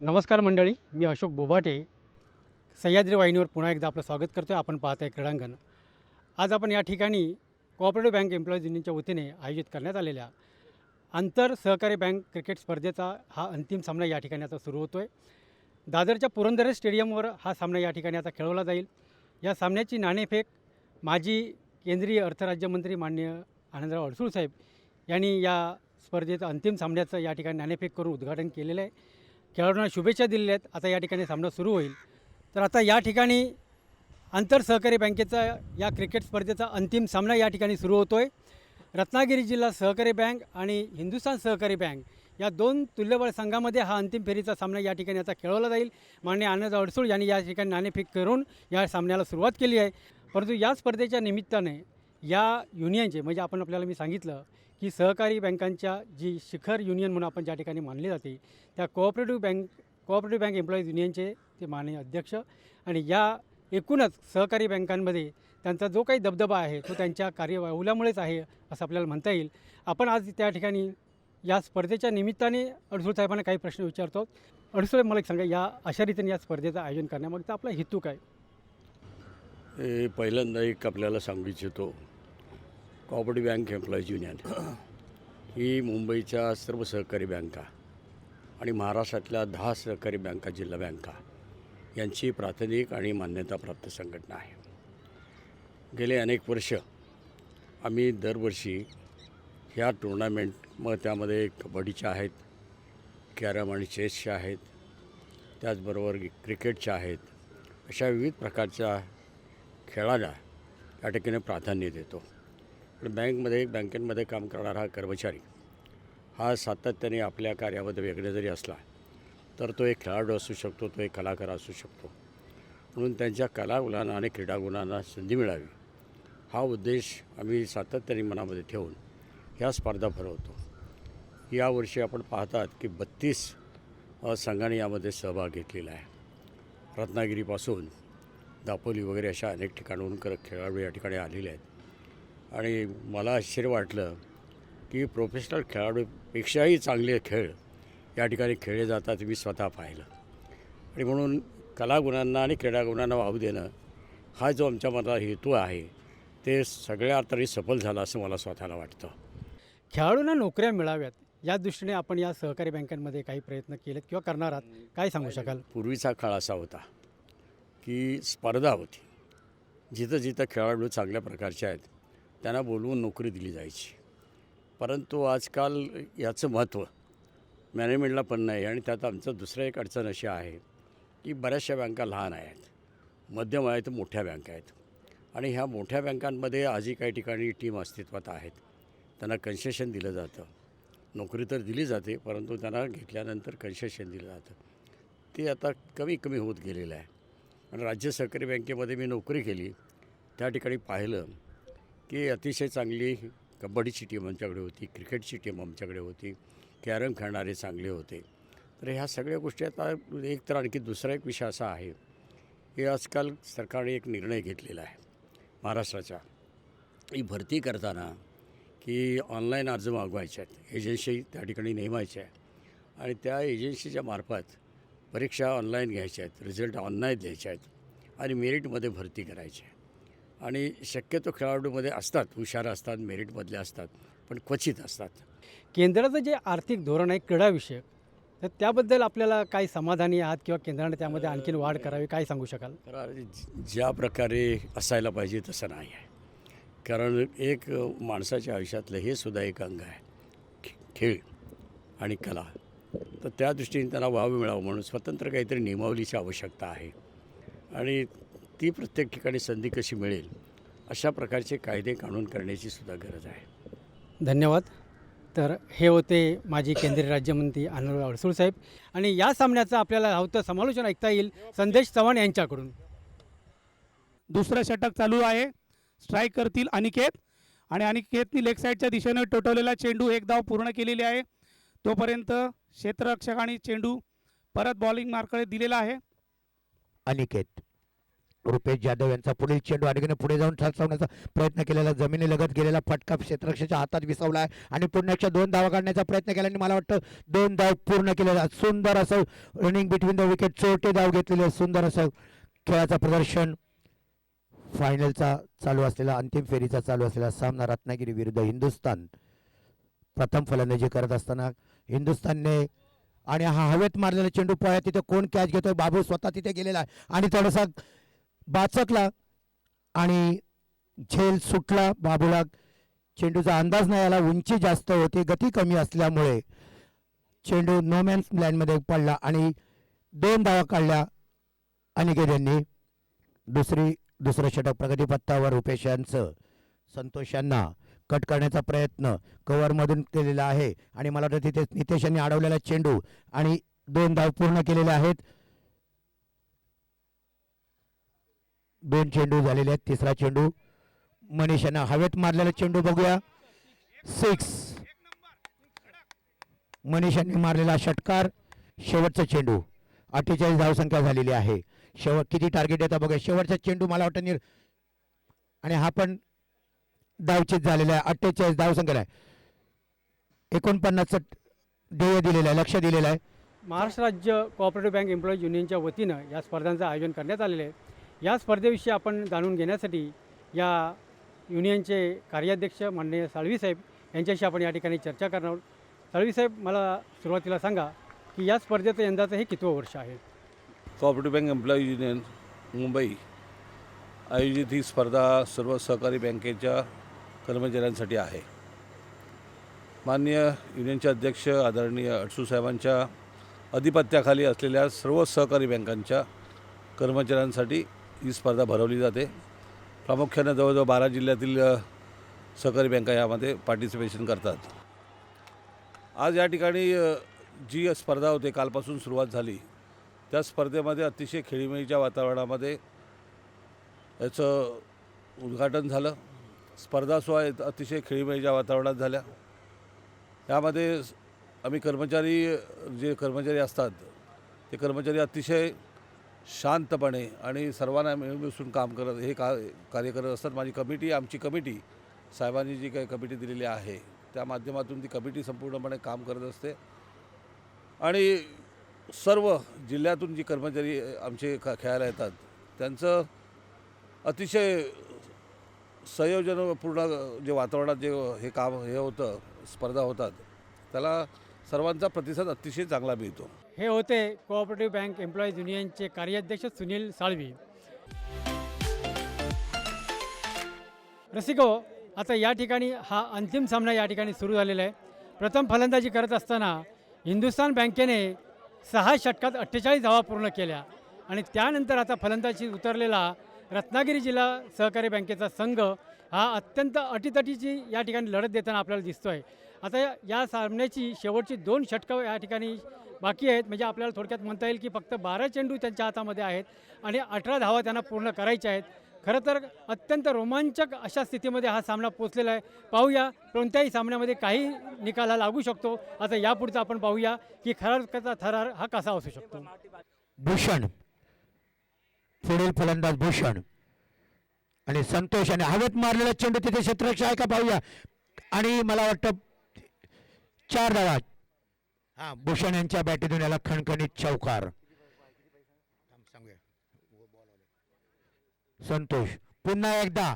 नमस्कार मंडळी मी अशोक बोभाटे. सह्याद्री वाहिनीवर पुन्हा एकदा आपलं स्वागत करतो आहे आपण पाहत आहे क्रीडांगण. आज आपण या ठिकाणी कोऑपरेटिव्ह बँक एम्प्लॉईज युनियनच्या वतीने आयोजित करण्यात आलेल्या आंतर सहकारी बँक क्रिकेट स्पर्धेचा हा अंतिम सामना या ठिकाणी आता सुरू होतो आहे दादरच्या पुरंदरे स्टेडियमवर हा सामना या ठिकाणी आता खेळवला जाईल. या सामन्याची नाणेफेक माजी केंद्रीय अर्थराज्यमंत्री मान्य आनंदराव अडसूळ साहेब यांनी या स्पर्धेचं अंतिम सामन्याचं या ठिकाणी नाणेफेक करून उद्घाटन केलेलं आहे. खेळाडूंना शुभेच्छा दिलेल्या आहेत. आता या ठिकाणी सामना सुरू होईल. तर आता या ठिकाणी आंतर सहकारी बँकेचा या क्रिकेट स्पर्धेचा अंतिम सामना या ठिकाणी सुरू होतो आहे रत्नागिरी जिल्हा सहकारी बँक आणि हिंदुस्थान सहकारी बँक या दोन तुल्यबळ संघामध्ये हा अंतिम फेरीचा सामना या ठिकाणी आता खेळवला जाईल. माननीय आनंद अडसूळ यांनी या ठिकाणी नाणेफेक करून या सामन्याला सुरुवात केली आहे. परंतु या स्पर्धेच्या निमित्ताने या युनियनचे म्हणजे आपण आपल्याला मी सांगितलं की सहकारी बँकांच्या जी शिखर युनियन म्हणून आपण ज्या ठिकाणी मानली जाते त्या cooperative bank cooperative bank employees युनियनचे ते माननीय अध्यक्ष आणि या एकूणच सहकारी बँकांमध्ये त्यांचा जो काही दबदबा आहे तो त्यांच्या कार्यवाहुल्यामुळेच आहे असं आपल्याला म्हणता येईल. आपण आज त्या ठिकाणी या स्पर्धेच्या निमित्ताने अडसूळ साहेबांना काही प्रश्न विचारतो. अडसूळ साहेब मला एक सांगा या अशा रीतीने या स्पर्धेचं आयोजन करण्यामागचा आपला हेतू काय? हे पहिल्यांदा एक आपल्याला सांगू इच्छितो. Cooperative bank employees union. ही मुंबईच्या सर्व सहकारी बँका आणि महाराष्ट्रातल्या दहा सहकारी बँका जिल्हा बँका यांची प्राथमिक आणि मान्यताप्राप्त संघटना आहे. गेले अनेक वर्ष आम्ही दरवर्षी ह्या टुर्नामेंट मग त्यामध्ये कबड्डीच्या आहेत कॅरम आणि चेसच्या आहेत त्याचबरोबर क्रिकेटच्या आहेत अशा विविध प्रकारच्या खेळाला या ठिकाणी प्राधान्य देतो. बँकमध्ये बँकेमध्ये काम करणारा हा कर्मचारी हा सातत्याने आपल्या कार्यामध्ये वेगळे जरी असला तर तो एक खेळाडू असू शकतो तो एक कलाकार असू शकतो. म्हणून त्यांच्या कलागुणांना आणि क्रीडागुणांना संधी मिळावी हा उद्देश आम्ही सातत्याने मनामध्ये ठेवून ह्या स्पर्धा भरवतो. यावर्षी आपण पाहतात की बत्तीस संघांनी यामध्ये सहभाग घेतलेला आहे. रत्नागिरीपासून दापोली वगैरे अशा अनेक ठिकाणाहून कर खेळाडू या ठिकाणी आलेले आहेत. आणि मला आश्चर्य वाटलं की प्रोफेशनल खेळाडूपेक्षाही चांगले खेळ या ठिकाणी खेळले जातात मी स्वतः पाहिलं. आणि म्हणून कलागुणांना आणि क्रीडागुणांना वाव देणं हा जो आमच्या मनात हेतू आहे ते सगळ्या अर्थाने सफल झाला असं मला स्वतःला वाटतं. खेळाडूंना नोकऱ्या मिळाव्यात या दृष्टीने आपण या सहकारी बँकांमध्ये काही प्रयत्न केलेत किंवा करणार आहात? काय सांगू शकाल? पूर्वीचा काळ असा होता की स्पर्धा होती. जिथं जिथं खेळाडू चांगल्या प्रकारचे आहेत त्यांना बोलवून नोकरी दिली जायची. परंतु आजकाल याचं महत्त्व मॅनेजमेंटला पण नाही आणि त्यात आमचं दुसरं एक अडचण अशी आहे की बऱ्याचशा बँका लहान आहेत. मध्यम आहेत मोठ्या बँका आहेत. आणि ह्या मोठ्या बँकांमध्ये आजही काही ठिकाणी टीम अस्तित्वात आहेत. त्यांना कन्सेशन दिलं जातं. नोकरी तर दिली जाते परंतु त्यांना घेतल्यानंतर कन्सेशन दिलं जातं. ते आता कमी कमी होत गेलेलं आहे. आणि राज्य सहकारी बँकेमध्ये मी नोकरी केली त्या ठिकाणी पाहिलं की अतिशय चांगली कबड्डीची टीम आमच्याकडे होती क्रिकेटची टीम आमच्याकडे होती कॅरम खेळणारे चांगले होते. तर ह्या सगळ्या गोष्टी आता एक तर आणखी दुसरा एक विषय असा आहे की आजकाल सरकारने एक निर्णय घेतलेला आहे महाराष्ट्राचा. ही भरती करताना की ऑनलाईन अर्ज मागवायचे आहेत एजन्सी त्या ठिकाणी नेमायच्या आहे आणि त्या एजन्सीच्या मार्फत परीक्षा ऑनलाईन घ्यायच्या आहेत रिझल्ट ऑनलाईन द्यायच्या आहेत आणि मेरिटमध्ये भरती करायची आहे. आणि शक्यतो खेळाडूमध्ये असतात हुशार असतात मेरिटमधले असतात पण क्वचित असतात. केंद्राचं जे आर्थिक धोरण आहे क्रीडाविषयक तर त्याबद्दल आपल्याला काही समाधानी आहात किंवा केंद्राने त्यामध्ये आणखीन वाढ करावी काय सांगू शकाल? ज्या प्रकारे असायला पाहिजे तसं नाही आहे. कारण एक माणसाच्या आयुष्यातलं हे सुद्धा एक अंग आहे खेळ आणि कला. तर त्या दृष्टीने त्यांना वाव मिळावं म्हणून स्वतंत्र काहीतरी नियमावलीची आवश्यकता आहे. आणि ती प्रत्येक ठिकाणी संधी कशी मिळेल अशा प्रकारचे कायदे कानून करण्याची सुद्धा गरज आहे. धन्यवाद. तर हे होते माजी केंद्रीय राज्यमंत्री आनंदराव अडसूळ साहेब. आणि या सामन्याचं आपल्याला हवतं समालोचन ऐकता येईल संदेश चव्हाण यांच्याकडून. दुसरं षटक चालू आहे. स्ट्राईक करतील अनिकेत. आणि अनिकेतनी लेग साईडच्या दिशेने टोटवलेला चेंडू एक धाव पूर्ण केलेली आहे. तोपर्यंत क्षेत्ररक्षक आणि चेंडू परत बॉलिंग मार्कडे दिलेला आहे. अनिकेत. रुपेश जाधव यांचा पुढील चेंडू अडगीने पुढे जाऊन ठसवण्याचा प्रयत्न केलेला जमिनीलगत गेलेला फटका क्षेत्रक्षाच्या हातात विसवला आहे आणि पुण्याच्या दोन धावा काढण्याचा प्रयत्न केला आणि मला वाटतं दोन धाव पूर्ण केलेला सुंदर असं रनिंग बिटवीन द विकेट चोटे धाव घेतलेले सुंदर असं खेळाचं प्रदर्शन. फायनलचा चालू असलेला अंतिम फेरीचा चालू असलेला सामना रत्नागिरी विरुद्ध हिंदुस्थान. प्रथम फलंदाजी करत असताना हिंदुस्थानने आणि हा हवेत मारलेला चेंडू पळ्या तिथे कोण कॅच घेतोय? बाबू स्वतः तिथे गेलेला आहे. आणि थोडासा बाचकला आणि झेल सुटला बाबूला चेंडूचा अंदाज नाही आला उंची जास्त होती गती कमी असल्यामुळे चेंडू नोमॅन्स लँडमध्ये पडला आणि दोन धावा काढल्या अनिकेत यांनी. दुसरी दुसरं षटक प्रगतीपत्तावर रुपेश यांचं संतोष यांना कट करण्याचा प्रयत्न कव्हरमधून केलेला आहे आणि मला वाटतं तिथे नितेश यांनी अडवलेला चेंडू आणि दोन धाव पूर्ण केलेले आहेत. दोन चेंडू झालेले आहेत तिसरा चेंडू. मनीषानं हवेत मारलेला चेंडू बघूया. सिक्स मनीषांनी मारलेला षटकार शेवटचा चेंडू. अठ्ठेचाळीस धावसंख्या झालेली आहे. शेवट किती टार्गेट येतं बघा शेवटचा चेंडू मला वाटतं निर आणि हा पण धावचित झालेला आहे. अठ्ठेचाळीस धावसंख्या आहे. एकोणपन्नासचं ध्येय दिलेलं आहे लक्ष दिलेलं आहे. महाराष्ट्र राज्य कोऑपरेटिव्ह बँक एम्प्लॉईज युनियनच्या वतीनं या स्पर्धांचं आयोजन करण्यात आलेलं आहे. या स्पर्धेविषयी आपण जाणून घेण्यासाठी या युनियनचे कार्याध्यक्ष माननीय साळवी साहेब यांच्याशी आपण या ठिकाणी चर्चा करणार आहोत. साळवी साहेब मला सुरुवातीला सांगा की या स्पर्धेचं यंदाचं हे कितवं वर्ष आहे? Cooperative bank employee union Mumbai. आयोजित ही स्पर्धा सर्व सहकारी बँकेच्या कर्मचाऱ्यांसाठी आहे. मान्य युनियनचे अध्यक्ष आदरणीय अडसू साहेबांच्या अधिपत्याखाली असलेल्या सर्व सहकारी बँकांच्या कर्मचाऱ्यांसाठी ही स्पर्धा भरवली जाते. प्रामुख्याने जवळजवळ बारा जिल्ह्यातील सहकारी बँका यामध्ये पार्टिसिपेशन करतात. आज या ठिकाणी जी स्पर्धा होते कालपासून सुरुवात झाली. त्या स्पर्धेमध्ये अतिशय खेळीमेळीच्या वातावरणामध्ये याचं उद्घाटन झालं. स्पर्धा सुद्धा अतिशय खेळीमेळीच्या वातावरणात झाल्या. यामध्ये आम्ही कर्मचारी जे कर्मचारी असतात ते कर्मचारी अतिशय शांतपणे आणि सर्वांना मिळून मिसळून काम करत हे का कार्य करत असतात. माझी कमिटी आमची कमिटी साहेबांनी जी काही कमिटी दिलेली आहे त्या माध्यमातून ती कमिटी संपूर्णपणे काम करत असते. आणि सर्व जिल्ह्यातून जी कर्मचारी आमचे ख खेळायला येतात त्यांचं अतिशय संयोजनपूर्ण जे वातावरणात जे हे काम हे होतं स्पर्धा होतात त्याला सर्वांचा प्रतिसाद अतिशय चांगला मिळतो. हे होते कोऑपरेटिव्ह बँक एम्प्लॉईज युनियनचे कार्याध्यक्ष सुनील साळवी. रसिको आता या ठिकाणी हा अंतिम सामना या ठिकाणी सुरू झालेला आहे. प्रथम फलंदाजी करत असताना हिंदुस्थान बँकेने सहा षटकात अठ्ठेचाळीस धावा पूर्ण केल्या आणि त्यानंतर आता फलंदाजी उतरलेला रत्नागिरी जिल्हा सहकारी बँकेचा संघ हा अत्यंत अटीतटीची या ठिकाणी लढत देताना आपल्याला दिसतो आहे आता या- या सामन्याची शेवटची दोन षटकं या ठिकाणी बाकी आहेत. म्हणजे आपल्याला थोडक्यात म्हणता येईल की फक्त बारा चेंडू त्यांच्या हातामध्ये आहेत आणि अठरा धावा त्यांना पूर्ण करायच्या आहेत. खरं तर अत्यंत रोमांचक अशा स्थितीमध्ये हा सामना पोचलेला आहे. पाहूया कोणत्याही सामन्यामध्ये काही निकाला लागू शकतो. आता यापुढचं आपण पाहूया की खरा थरार हा कसा असू शकतो. भूषण. पुढील फलंदाज भूषण. आणि संतोष आणि हवेत मारलेला चेंडू तिथे क्षेत्ररक्षक आहे का पाहूया. आणि मला वाटतं चार धावा. हा भूषण यांच्या बॅटीतून याला खणखणीत चौकार. संतोष पुन्हा एकदा.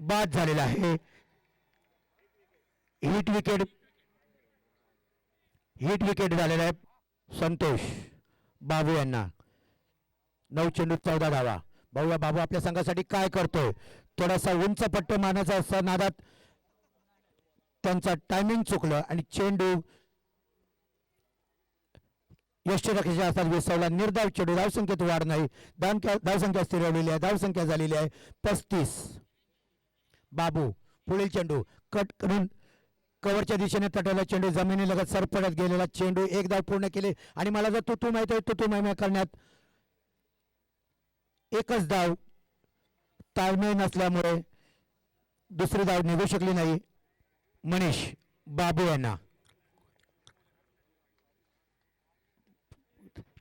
बाद झालेला आहे. हिट विकेट हिट विकेट झालेला आहे संतोष बाबू यांना. नऊ चेंडू चौदा धावा. भाऊया बाबू आपल्या संघासाठी काय करतोय. थोडासा उंच पट्टे असा नादात त्यांचा टायमिंग चुकलं आणि चेंडू यष्टीरक्षाच्या हातात विसवला. निर्धाव चेंडू धावसंख्येत वाढ नाही. धावसंख्या धावसंख्या स्थिरवलेली आहे. धावसंख्या झालेली आहे. पस्तीस. बाबू पुढील चेंडू. कट करून कवरच्या दिशेने तटवला चेंडू. जमिनीलगत सरपडत गेलेला चेंडू एक धाव पूर्ण केले. आणि मला जर तुतू माहिती आहे तुतू माहिती करण्यात. एकच धाव ताळमेळ नसल्यामुळे दुसरी धाव निघू शकली नाही. मनीष बाबू यांना.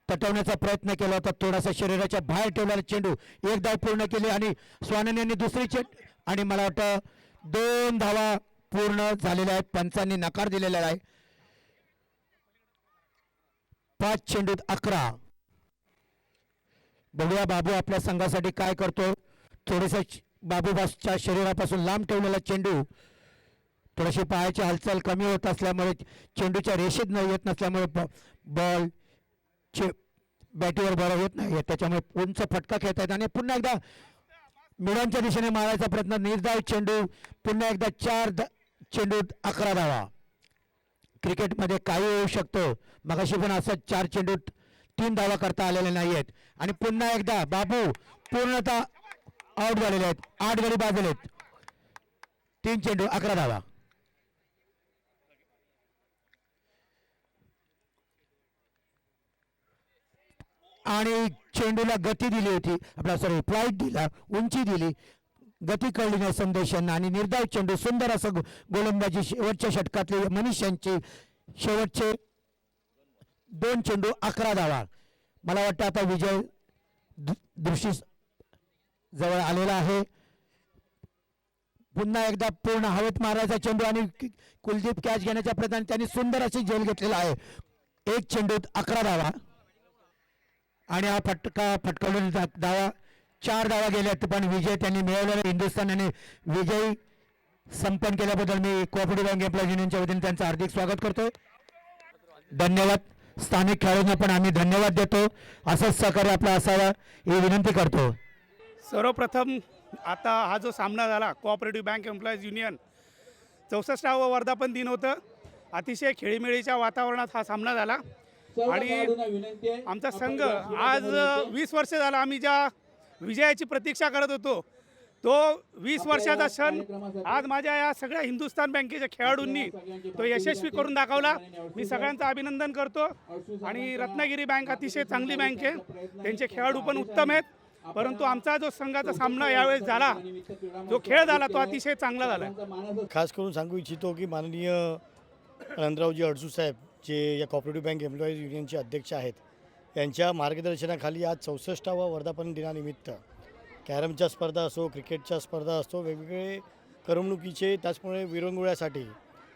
तटवण्याचा प्रयत्न केला होता. थोडासा शरीराच्या बाहेर ठेवलेला चेंडू एक धाव पूर्ण केली आणि स्वानंद यांनी दुसरी चेंड आणि मला वाटतं दोन धावा पूर्ण झालेल्या आहेत. पंचांनी नकार दिलेला आहे. पाच चेंडूत अकरा. बघूया बाबू आपल्या संघासाठी काय करतो. थोडंसं बाबूबासच्या बाबू शरीरापासून लांब ठेवलेला चेंडू थोडीशी पायाची हालचाल कमी होत असल्यामुळे चेंडूच्या रेषेत न येत नसल्यामुळे ब- बॉल चे बॅटीवर बरं होत नाही. त्याच्यामुळे उंच फटका खेळता येत आणि पुन्हा एकदा मिडांच्या दिशेने मारायचा प्रयत्न. निर्धाव चेंडू पुन्हा एकदा चार द चेंडूत अकरा धावा. क्रिकेटमध्ये काही होऊ शकतो. मगाशी पण असं चार चेंडूत तीन धावा करता आलेल्या नाही आहेत आणि पुन्हा एकदा बाबू पूर्णतः आउट झालेले आहेत. आठ गडी बाजूले आहेत तीन चेंडू अकरा धावा. आणि चेंडूला गती दिली होती. आपला सॉरी फ्लाईट दिला उंची दिली. गती कळली नाही संदेश यांना आणि निर्धाव चेंडू सुंदर असं गोलंदाजी शेवटच्या षटकातले मनीष यांचे शेवटचे दोन चेंडू अकरा धावा. मला वाटतं आता विजय दु- दृष्टी जवळ आलेला आहे. पुन्हा एकदा पूर्ण हवेत मारायचा चेंडू आणि कुलदीप कॅच घेण्याच्या प्रयत्नाने त्यांनी सुंदर अशी झेल घेतलेला आहे. एक चेंडूत अकरा धावा. आणि हा फटका फटकावलेला दा- धावा चार धावा गेल्या पण विजय त्यांनी मिळवलेला हिंदुस्थानाने विजयी संपन्न केल्याबद्दल मी कोऑपरेटिव्ह बँक एम्प्लॉईज युनियनच्या वतीने त्यांचं हार्दिक स्वागत करतो धन्यवाद. स्थानिक खेळाडूंना पण आम्ही धन्यवाद देतो. असंच सहकार्य आपला असावा ही विनंती करतो. सर्वप्रथम आता हा जो सामना झाला कोऑपरेटिव्ह बँक एम्प्लॉईज युनियन चौसष्टावं वर्धापन दिन होतं. अतिशय खेळीमेळीच्या वातावरणात हा सामना झाला. आणि आमचा संघ आज वीस वर्ष झाला आम्ही ज्या विजयाची प्रतीक्षा करत होतो तो वीस वर्षाचा क्षण आज माझ्या या सगळ्या हिंदुस्थान बँकेच्या खेळाडूंनी तो यशस्वी करून दाखवला. मी सगळ्यांचं अभिनंदन करतो. आणि रत्नागिरी बँक अतिशय चांगली बँक आहे. त्यांचे खेळाडू पण उत्तम आहेत. परंतु आमचा जो संघाचा सामना यावेळेस झाला जो खेळ झाला तो अतिशय चांगला झाला. खास करून सांगू इच्छितो की माननीय आनंदरावजी अडसू साहेब जे या कॉपरेटिव्ह बँक एम्प्लॉईज युनियनचे अध्यक्ष आहेत यांच्या मार्गदर्शनाखाली आज चौसष्टावा वर्धापन दिनानिमित्त कॅरमच्या स्पर्धा असो क्रिकेटच्या स्पर्धा असो वेगवेगळे करमणुकीचे त्याचमुळे विरंगुळ्यासाठी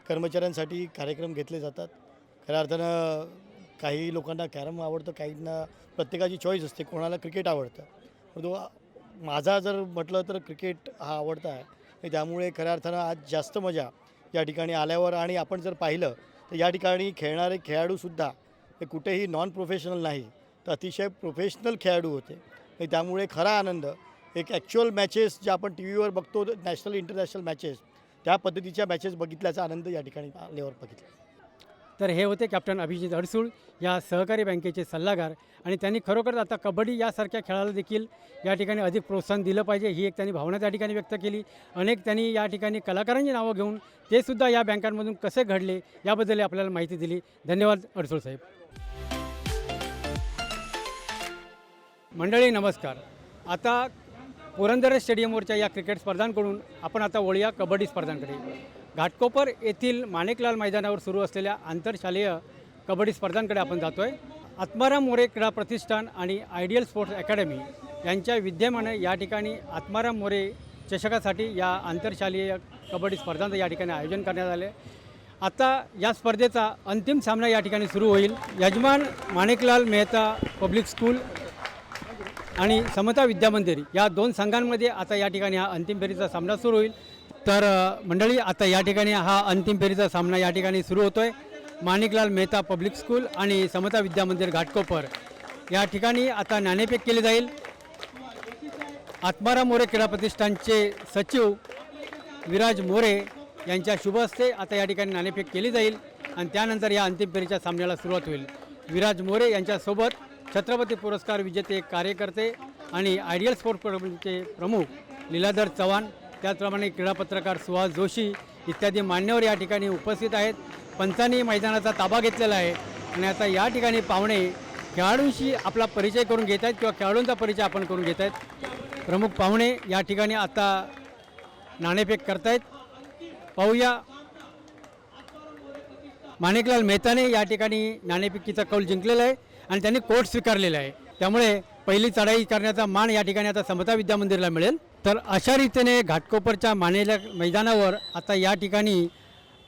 कर्मचाऱ्यांसाठी कार्यक्रम घेतले जातात. खऱ्या अर्थानं काही लोकांना कॅरम आवडतं काहींना प्रत्येकाची चॉईस असते कोणाला क्रिकेट आवडतं. परंतु माझा जर म्हटलं तर क्रिकेट हा आवडता आहे. त्यामुळे खऱ्या अर्थानं आज जास्त मजा या ठिकाणी आल्यावर आणि आपण जर पाहिलं तर या ठिकाणी खेळणारे खेळाडूसुद्धा हे कुठेही नॉन प्रोफेशनल नाही तर अतिशय प्रोफेशनल खेळाडू होते. त्यामुळे खरा आनंद एक ॲक्च्युअल मॅचेस जे आपण टी व्हीवर बघतो नॅशनल इंटरनॅशनल मॅचेस त्या पद्धतीच्या मॅचेस बघितल्याचा आनंद या ठिकाणी आल्यावर बघितला. तर हे होते कॅप्टन अभिजित अडसूळ या सहकारी बँकेचे सल्लागार. आणि त्यांनी खरोखर आता कबड्डी यासारख्या खेळाला देखील या ठिकाणी अधिक प्रोत्साहन दिलं पाहिजे ही एक त्यांनी भावना त्या ठिकाणी व्यक्त केली. अनेक त्यांनी या ठिकाणी कलाकारांची नावं घेऊन ते सुद्धा या बँकांमधून कसे घडले याबद्दल आपल्याला माहिती दिली. धन्यवाद अडसूळ साहेब. मंडळी नमस्कार. आता पुरंदर स्टेडियमवरच्या या क्रिकेट स्पर्धांकडून आपण आता वळूया कबड्डी स्पर्धांकडे. घाटकोपर येथील माणिकलाल मैदानावर सुरू असलेल्या आंतरशालेय कबड्डी स्पर्धांकडे आपण जातो आहे आत्माराम मोरे क्रीडा प्रतिष्ठान आणि आयडियल स्पोर्ट्स अकॅडमी यांच्या विद्यमाने या ठिकाणी आत्माराम मोरे चषकासाठी या आंतरशालेय कबड्डी स्पर्धांचं या ठिकाणी आयोजन करण्यात आले आता या स्पर्धेचा अंतिम सामना या ठिकाणी सुरू होईल. यजमान माणिकलाल मेहता पब्लिक स्कूल आणि समता विद्यामंदिर या दोन संघांमध्ये आता या ठिकाणी हा अंतिम फेरीचा सामना सुरू होईल. तर मंडळी आता या ठिकाणी हा अंतिम फेरीचा सामना या ठिकाणी सुरू होतो आहे माणिकलाल मेहता पब्लिक स्कूल आणि समता विद्या मंदिर घाटकोपर. या ठिकाणी आता नाणेफेक केली जाईल. आत्माराम मोरे क्रीडा प्रतिष्ठानचे सचिव विराज मोरे यांच्या शुभ हस्ते आता या ठिकाणी नाणेफेक केली जाईल आणि त्यानंतर या अंतिम फेरीच्या सामन्याला सुरुवात होईल. विराज मोरे यांच्यासोबत छत्रपती पुरस्कार विजेते कार्यकर्ते आणि आयडियल स्पोर्ट प्रमुख लीलाधर चव्हाण त्याचप्रमाणे क्रीडा पत्रकार सुहास जोशी इत्यादी मान्यवर या ठिकाणी उपस्थित आहेत. पंचांनी मैदानाचा ताबा घेतलेला आहे आणि आता या ठिकाणी पाहुणे खेळाडूंशी आपला परिचय करून घेत आहेत किंवा खेळाडूंचा परिचय आपण करून घेत आहेत. प्रमुख पाहुणे या ठिकाणी आता नाणेफेक करतायत. पाहूया. माणिकलाल मेहताने या ठिकाणी नाणेफेकीचा कौल जिंकलेला आहे आणि त्यांनी कोर्ट स्वीकारलेला आहे. त्यामुळे पहिली चढाई करण्याचा मान या ठिकाणी आता समता विद्या मंदिरला मिळेल. तर अशा रीतीने घाटकोपरच्या मानेल्या मैदानावर आता या ठिकाणी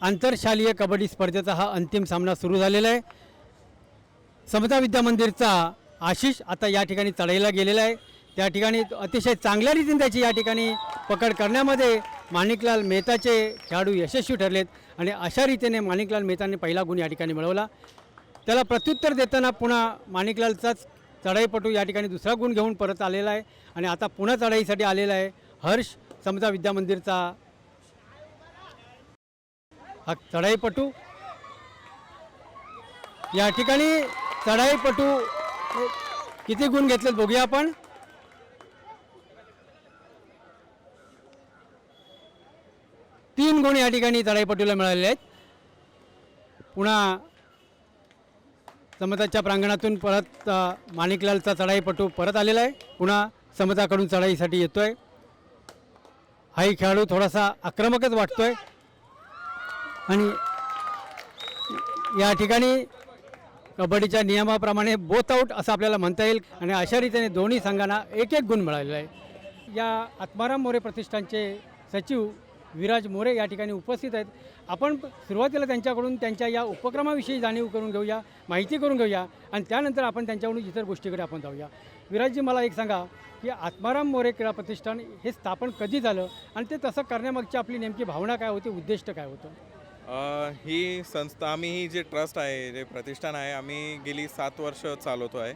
आंतरशालीय कबड्डी स्पर्धेचा हा अंतिम सामना सुरू झालेला आहे. समता विद्या मंदिरचा आशिष आता या ठिकाणी चढाईला गेलेला आहे. त्या ठिकाणी अतिशय चांगल्या रीतीने त्याची या ठिकाणी पकड करण्यामध्ये माणिकलाल मेहताचे खेळाडू यशस्वी ठरलेत आणि अशा रीतीने माणिकलाल मेहताने पहिला गुण या ठिकाणी मिळवला. त्याला प्रत्युत्तर देताना पुन्हा माणिकलालचाच चढाईपटू या ठिकाणी दुसरा गुण घेऊन परत आलेला आहे. आणि आता पुन्हा चढाईसाठी आलेला आहे हर्ष समता विद्या मंदिरचा हा चढाईपटू. या ठिकाणी चढाईपटू किती गुण घेतलेत बघूया आपण. तीन गुण या ठिकाणी चढाईपटूला मिळालेले आहेत. पुन्हा समताच्या प्रांगणातून परत माणिकलालचा चढाईपटू परत आलेला आहे. पुन्हा समताकडून चढाईसाठी येतो आहे हाही खेळाडू थोडासा आक्रमकच वाटतो आहे आणि या ठिकाणी कबड्डीच्या नियमाप्रमाणे बोथ आऊट असं आपल्याला म्हणता येईल. आणि अशा रीतीने दोन्ही संघांना एक एक गुण मिळालेला आहे. या आत्माराम मोरे प्रतिष्ठानचे सचिव विराज मोरे या ठिकाणी उपस्थित आहेत. आपण सुरुवातीला त्यांच्याकडून त्यांच्या या उपक्रमाविषयी जाणीव करून घेऊया माहिती करून घेऊया आणि त्यानंतर आपण त्यांच्याकडून इतर गोष्टीकडे आपण जाऊया. विराजजी मला एक सांगा की आत्माराम मोरे क्रीडा प्रतिष्ठान हे स्थापन कधी झालं आणि ते तसं करण्यामागची आपली नेमकी भावना काय होती उद्दिष्ट काय होतं? ही संस्था आम्ही ही जे ट्रस्ट आहे जे प्रतिष्ठान आहे आम्ही गेली सात वर्ष चालवतो आहे.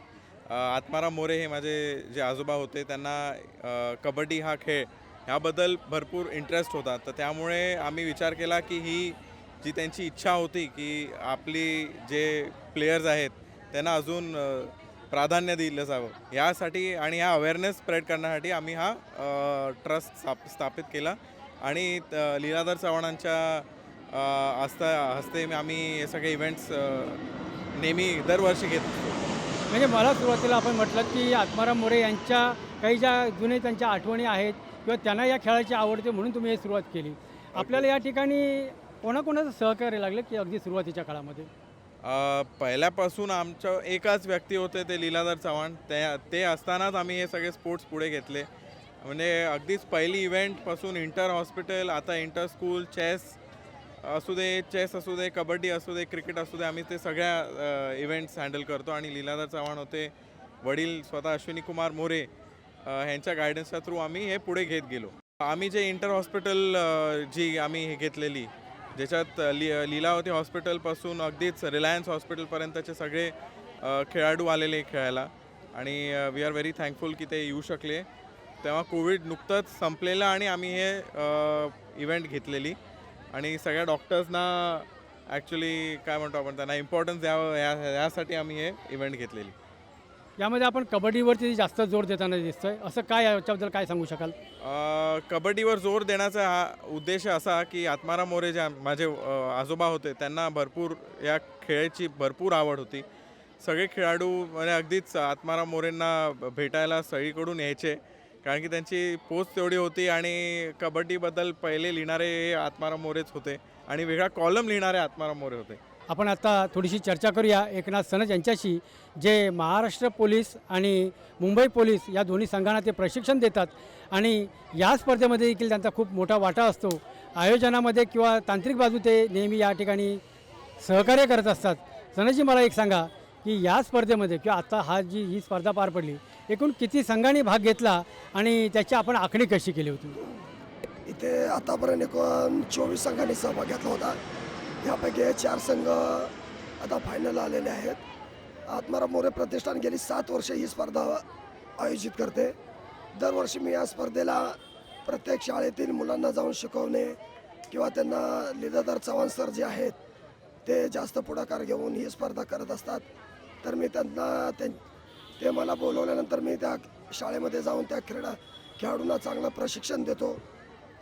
आत्माराम मोरे हे माझे जे आजोबा होते त्यांना कबड्डी हा खेळ ह्याबद्दल भरपूर इंटरेस्ट होता. तर त्यामुळे आम्ही विचार केला की ही जी त्यांची इच्छा होती की आपली जे प्लेयर्स आहेत त्यांना अजून प्राधान्य दिलं जावं. यासाठी आणि ह्या अवेअरनेस स्प्रेड करण्यासाठी आम्ही हा ट्रस्ट स्थाप स्थापित केला. आणि लीलाधर चव्हाणांच्या हस्ता हस्ते आम्ही हे सगळे इव्हेंट्स नेहमी दरवर्षी घेत म्हणजे मला सुरुवातीला आपण म्हटलं की आत्माराम मोरे यांच्या काही ज्या जुने त्यांच्या आठवणी आहेत किंवा त्यांना या खेळाची आवडते म्हणून तुम्ही हे सुरुवात केली. आपल्याला या ठिकाणी कोणाकोणाचं सहकार्य लागलं की अगदी सुरुवातीच्या काळामध्ये? पहिल्यापासून आमच्या एकाच व्यक्ती होते ते लीलाधर चव्हाण. ते ते असतानाच आम्ही हे सगळे स्पोर्ट्स पुढे घेतले. म्हणजे अगदीच पहिली इव्हेंटपासून इंटर हॉस्पिटल आता इंटर स्कूल चेस असू दे चेस असू दे कबड्डी असू दे क्रिकेट असू दे आम्ही ते सगळ्या इव्हेंट्स हँडल करतो. आणि लीलाधर चव्हाण होते. वडील स्वतः अश्विनी कुमार मोरे ह्यांच्या गायडन्सच्या थ्रू आम्ही हे पुढे घेत गेलो. आम्ही जे इंटर हॉस्पिटल जी आम्ही हे घेतलेली ज्याच्यात ली लीलावती हॉस्पिटलपासून अगदीच रिलायन्स हॉस्पिटलपर्यंतचे सगळे खेळाडू आलेले खेळायला. आणि वी आर व्हेरी थँकफुल की ते येऊ शकले. तेव्हा कोविड नुकतंच संपलेलं आणि आम्ही हे इव्हेंट घेतलेली. आणि सगळ्या डॉक्टर्सना ॲक्च्युली काय म्हणतो आपण त्यांना इम्पॉर्टन्स द्यावं या यासाठी आम्ही हे इव्हेंट घेतलेली. यामध्ये आपण कबड्डीवरती जास्त जोर देताना दिसतोय. असं काय याच्याबद्दल काय सांगू शकाल? कबड्डीवर जोर देण्याचा हा उद्देश असा की आत्माराम मोरे ज्या माझे आजोबा होते त्यांना भरपूर या खेळाची भरपूर आवड होती. सगळे खेळाडू म्हणजे अगदीच आत्माराम मोरेंना भेटायला सगळीकडून यायचे. कारण की त्यांची पोच तेवढी होती आणि कबड्डीबद्दल पहिले लिहिणारे आत्माराम मोरेच होते. आणि वेगळा कॉलम लिहिणारे आत्माराम मोरे होते. आपण आता थोडीशी चर्चा करूया एकनाथ सनज यांच्याशी जे महाराष्ट्र पोलीस आणि मुंबई पोलीस या दोन्ही संघांना ते प्रशिक्षण देतात आणि या स्पर्धेमध्ये देखील त्यांचा खूप मोठा वाटा असतो. आयोजनामध्ये किंवा तांत्रिक बाजू ते नेहमी या ठिकाणी सहकार्य करत असतात. सनजी मला एक सांगा की या स्पर्धेमध्ये किंवा आता हा जी ही स्पर्धा पार पडली एकूण किती संघांनी भाग घेतला आणि त्याची आपण आखणी कशी केली होती? इथे आतापर्यंत एकूण चोवीस संघांनी सहभाग घेतला होता. यापैकी चार संघ आता फायनल आलेले आहेत. आत्माराम मोरे प्रतिष्ठान गेली सात वर्ष ही स्पर्धा आयोजित करते. दरवर्षी मी या स्पर्धेला प्रत्येक शाळेतील मुलांना जाऊन शिकवणे किंवा त्यांना लीलाधर चव्हाण सर जे आहेत ते जास्त पुढाकार घेऊन ही स्पर्धा करत असतात. तर मी त्यांना त्यां ते मला बोलवल्यानंतर मी त्या शाळेमध्ये जाऊन त्या क्रीडा खेळाडूंना चांगलं प्रशिक्षण देतो.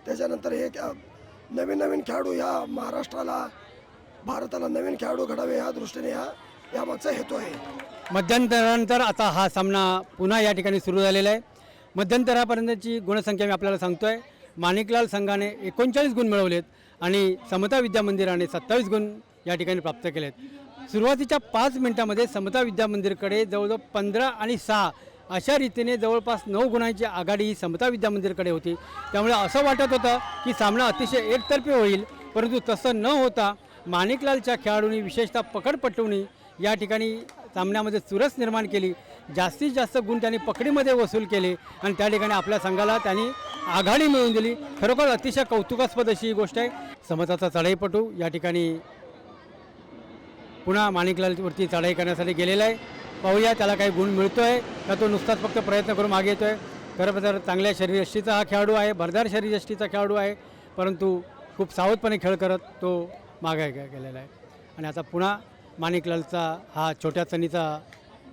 त्याच्यानंतर हे नवीन नवीन खेळाडू ह्या महाराष्ट्राला भारताला नवीन खेळाडू घडावे या दृष्टीने या यामागचा हेतू आहे. मध्यंतरानंतर आता हा सामना पुन्हा या ठिकाणी सुरू झालेला आहे. मध्यंतरापर्यंतची गुणसंख्या मी आपल्याला सांगतोय. माणिकलाल संघाने एकोणचाळीस गुण मिळवलेत आणि समता विद्या मंदिराने सत्तावीस गुण या ठिकाणी प्राप्त केलेत. सुरुवातीच्या पाच मिनिटामध्ये समता विद्या मंदिरकडे जवळजवळ पंधरा आणि सहा अशा रीतीने जवळपास नऊ गुणांची आघाडी ही समता विद्या मंदिरकडे होती. त्यामुळे असं वाटत होतं की सामना अतिशय एकतर्फी होईल परंतु तसं न होता माणिकलालच्या खेळाडूंनी विशेषतः पकड पटवणी या ठिकाणी सामन्यामध्ये चुरस निर्माण केली. जास्तीत जास्त गुण त्यांनी पकडीमध्ये वसूल केले आणि त्या ठिकाणी आपल्या संघाला त्यांनी आघाडी मिळवून दिली. खरोखर अतिशय कौतुकास्पद अशी ही गोष्ट आहे. समताचा चढाईपटू या ठिकाणी पुन्हा माणिकलालवरती चढाई करण्यासाठी गेलेला आहे. पाहूया त्याला काही गुण मिळतो आहे का तो नुसताच फक्त प्रयत्न करून मागे येतो आहे खरं तर चांगल्या शरीरयष्टीचा हा खेळाडू आहे भरदार शरीरयष्टीचा खेळाडू आहे परंतु खूप सावधपणे खेळ करत तो मागे गे- गेलेला आहे. आणि आता पुन्हा माणिकलालचा हा छोट्या चणीचा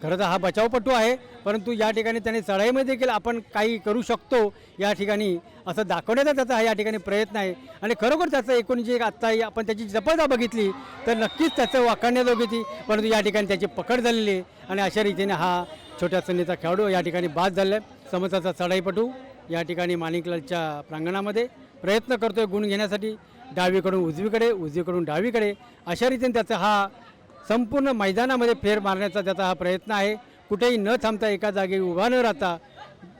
खरं तर हा बचावपटू आहे परंतु या ठिकाणी त्याने चढाईमध्ये देखील आपण काही करू शकतो या ठिकाणी असं दाखवण्याचा त्याचा हा या ठिकाणी प्रयत्न आहे. आणि खरोखर त्याचं एकूण जे आत्ता आपण त्याची जपदा बघितली तर नक्कीच त्याचं वाखाणण्याजोगी ती परंतु या ठिकाणी त्याची पकड झालेली आहे. आणि अशा रीतीने हा छोट्या चणीचा खेळाडू या ठिकाणी बाद झाला आहे समजाचा चढाईपटू या ठिकाणी माणिकलालच्या प्रांगणामध्ये प्रयत्न करतोय गुण घेण्यासाठी. डावीकडून उजवीकडे उजवीकडून डावीकडे अशा रीतीने त्याचा हा संपूर्ण मैदानामध्ये फेर मारण्याचा त्याचा हा प्रयत्न आहे. कुठेही न थांबता एका जागी उभा न राहता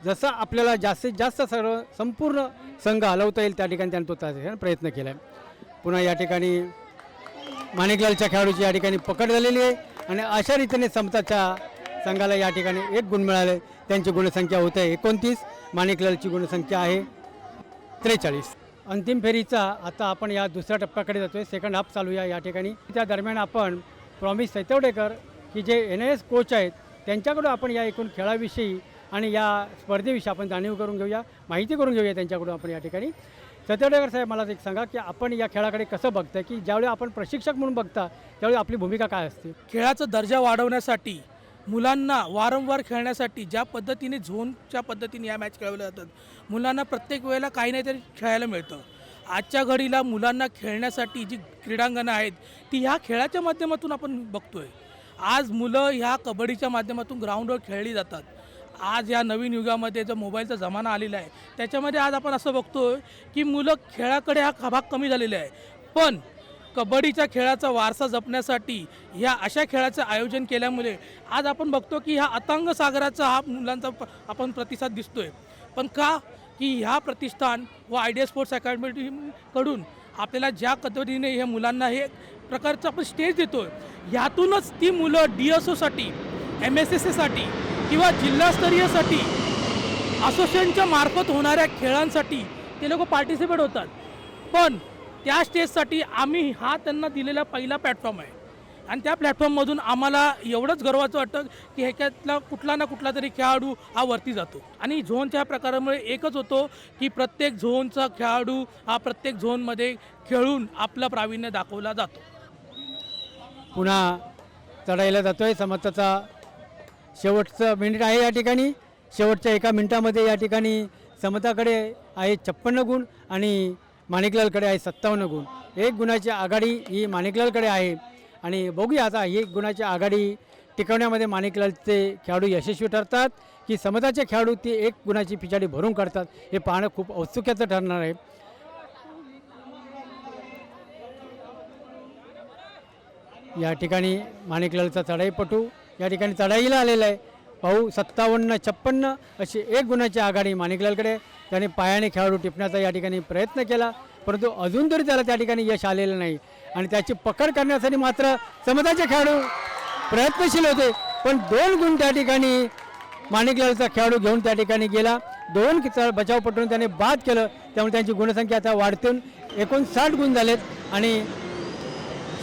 जसं आपल्याला जास्तीत जास्त सर्व संपूर्ण संघ हलवता येईल त्या ठिकाणी त्याने तो त्या प्रयत्न केला आहे. पुन्हा या ठिकाणी माणिकलालच्या खेळाडूची या ठिकाणी पकड झालेली आहे आणि अशा रीतीने समताच्या संघाला या ठिकाणी एक गुण मिळाले त्यांची गुणसंख्या होत आहे एकोणतीस माणिकलालची गुणसंख्या आहे त्रेचाळीस. अंतिम फेरीचा आता आपण या दुसऱ्या टप्प्याकडे जातो आहे सेकंड हाफ चालू या ठिकाणी. त्या दरम्यान आपण प्रॉमिस सैतवडेकर की जे एन एस कोच आहेत त्यांच्याकडून आपण या एकूण खेळाविषयी आणि या स्पर्धेविषयी आपण जाणीव करून घेऊया माहिती करून घेऊया त्यांच्याकडून आपण या ठिकाणी. सत्यवडेकर साहेब मला एक सांगा की आपण या खेळाकडे कसं बघताय की ज्यावेळी आपण प्रशिक्षक म्हणून बघता त्यावेळी आपली भूमिका काय असते? खेळाचा दर्जा वाढवण्यासाठी मुलांना वारंवार खेळण्यासाठी ज्या पद्धतीने झोनच्या पद्धतीने या मॅच खेळवल्या जातात मुलांना प्रत्येक वेळेला काही नाही तरी खेळायला मिळतं. आजच्या घडीला मुलांना खेळण्यासाठी जी क्रीडांगणं आहेत ती ह्या खेळाच्या माध्यमातून आपण बघतोय. आज मुलं ह्या कबड्डीच्या माध्यमातून ग्राउंडवर खेळली जातात. आज या नवीन युगामध्ये जो मोबाईलचा जमाना आलेला आहे त्याच्यामध्ये आज आपण असं बघतोय की मुलं खेळाकडे हा भाग कमी झालेला आहे. पण कबड्डीच्या खेळाचा वारसा जपण्यासाठी ह्या अशा खेळाचं आयोजन केल्यामुळे आज आपण बघतो की ह्या अतंग सागराचा हा मुलांचा प- आपण प्रतिसाद दिसतोय. पण का की ह्या प्रतिष्ठान व आयडिया स्पोर्ट्स अकॅडमीकडून आपल्याला ज्या पद्धतीने ह्या मुलांना हे प्रकारचं आपण स्टेज देतोय ह्यातूनच ती मुलं डी एस ओसाठी एम एस एस एसाठी किंवा जिल्हास्तरीयसाठी असोसिएशनच्या मार्फत होणाऱ्या खेळांसाठी ते लोक पार्टिसिपेट होतात. पण त्या स्टेजसाठी आम्ही हा त्यांना दिलेला पहिला प्लॅटफॉर्म आहे. आणि त्या प्लॅटफॉर्ममधून आम्हाला एवढंच गर्वाचं वाटतं की ह्याच्यातला कुठला ना कुठला तरी खेळाडू हा वरती जातो. आणि झोनच्या प्रकारामुळे एकच होतो की प्रत्येक झोनचा खेळाडू हा प्रत्येक झोनमध्ये खेळून आपलं प्रावीण्य दाखवला जातो. पुन्हा चढायला जातो आहे समर्थाचा. शेवटचं मिनिट आहे या ठिकाणी. शेवटच्या एका मिनिटामध्ये या ठिकाणी समताकडे आहे छप्पन्न गुण आणि माणिकलालकडे आहे सत्तावन्न गुण. एक गुणाची आघाडी ही माणिकलालकडे आहे. आणि बघूया आता ही गुणाची आघाडी टिकवण्यामध्ये माणिकलालचे खेळाडू यशस्वी ठरतात की समाजाचे खेळाडू ती एक गुणाची पिछाडी भरून काढतात हे पाहणं खूप औत्सुक्याचं ठरणार आहे. या ठिकाणी माणिकलालचा चढाईपटू या ठिकाणी चढाईला आलेला आहे. पाहू सत्तावन्न छप्पन्न अशी एक गुणाची आघाडी माणिकलालकडे. त्याने पायाने खेळाडू टिपण्याचा या ठिकाणी प्रयत्न केला परंतु अजून तरी त्याला त्या ठिकाणी यश आलेलं नाही. आणि त्याची पकड करण्यासाठी मात्र समताचे खेळाडू प्रयत्नशील होते पण दोन गुण त्या ठिकाणी माणिकलालचा खेळाडू घेऊन त्या ठिकाणी गेला. दोन बचाव पटवून त्याने बाद केलं त्यामुळे त्यांची गुणसंख्या आता वाढतून एकोणसाठ गुण झालेत. आणि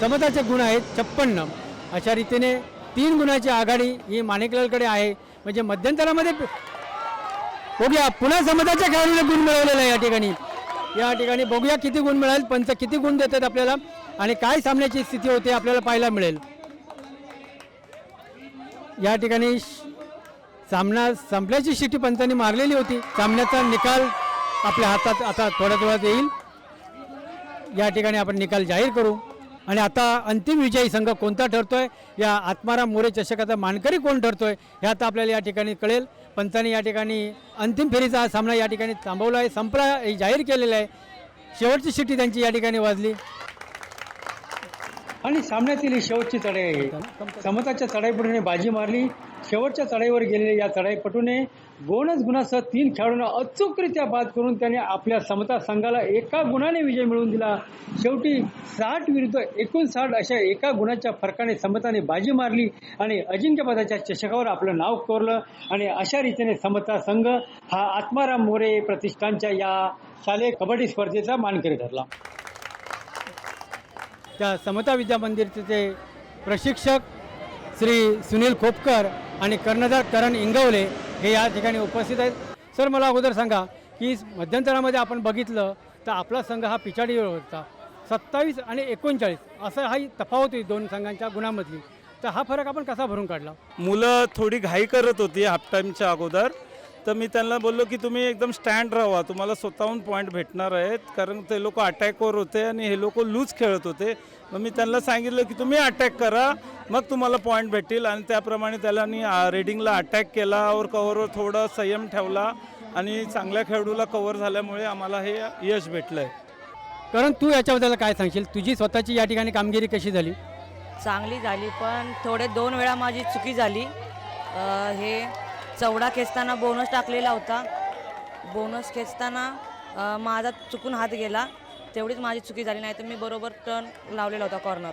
समताचे गुण आहेत छप्पन्न. अशा रीतीने तीन गुणाची आघाडी ही माणिकलालकडे आहे. म्हणजे मध्यंतरामध्ये बघूया पुन्हा समाजाच्या खेळाडूने गुण मिळवलेला आहे या ठिकाणी. या ठिकाणी बघूया किती गुण मिळाले पंच किती गुण देतात आपल्याला आणि काय सामन्याची स्थिती होते आपल्याला पाहायला मिळेल. या ठिकाणी सामना संपल्याची शिटी पंचांनी मारलेली होती. सामन्याचा निकाल आपल्या हातात आता थोड्या वेळात येईल. या ठिकाणी आपण निकाल जाहीर करू. आणि आता अंतिम विजयी संघ कोणता ठरतो आहे या आत्माराम मोरे चषकाचा मानकरी कोण ठरतो आहे हे आता आपल्याला या ठिकाणी कळेल. पंचाने या ठिकाणी अंतिम फेरीचा हा सामना या ठिकाणी थांबवला आहे. संपला हे जाहीर केलेला आहे. शेवटची शिट्टी त्यांची या ठिकाणी वाजली. आणि सामन्यातील ही शेवटची चढाई. आहे समताच्या चढाईपटूने बाजी मारली. शेवटच्या चढाईवर गेलेल्या या चढाईपटूने बोनस गुणासह तीन खेळाडूंना अचूकरित्या बाद करून त्याने आपल्या समता संघाला एका गुणाने विजय मिळवून दिला. शेवटी साठ विरुद्ध एकोणसाठ अशा एका गुणाच्या फरकाने समताने बाजी मारली आणि अजिंक्यपदाच्या चषकावर आपलं नाव कोरलं आणि अशा रीतीने समता संघ हा आत्माराम मोरे प्रतिष्ठानच्या या शालेय कबड्डी स्पर्धेचा मानकरी ठरला. त्या समता विद्या मंदिरचे प्रशिक्षक श्री सुनील खोपकर आणि कर्णधार करण इंगवले हे या ठिकाणी उपस्थित आहेत. सर मला अगोदर सांगा की मध्यंतरामध्ये आपण बघितलं तर आपला संघ हा पिछाडीवर होता. सत्तावीस आणि एकोणचाळीस असं हा तफावत होती दोन संघांच्या गुणामधली. तर हा फरक आपण कसा भरून काढला? मुलं थोडी घाई करत होती हाफ टाईमच्या अगोदर. तर मी त्यांना बोललो की तुम्ही एकदम स्टँड राहा. तुम्हाला स्वतःहून पॉईंट भेटणार आहेत. कारण ते लोक अटॅकवर होते आणि हे लोक लूज खेळत होते. मग मी त्यांना सांगितलं की तुम्ही अटॅक करा. मग तुम्हाला पॉईंट भेटतील. आणि त्याप्रमाणे त्याला मी रेडिंगला अटॅक केला. और कव्हरवर थोडं संयम ठेवला. आणि चांगल्या खेळाडूला कव्हर झाल्यामुळे आम्हाला हे यश भेटलं आहे कारण तू याच्याबद्दल काय सांगशील? तुझी स्वतःची या ठिकाणी कामगिरी कशी झाली? चांगली झाली पण थोडे दोन वेळा माझी चुकी झाली. अ, हे चवडा खेचताना बोनस टाकलेला होता. बोनस खेचताना माझा चुकून हात गेला. तेवढीच माझी चुकी झाली नाही तर मी बरोबर टर्न लावलेला होता कॉर्नर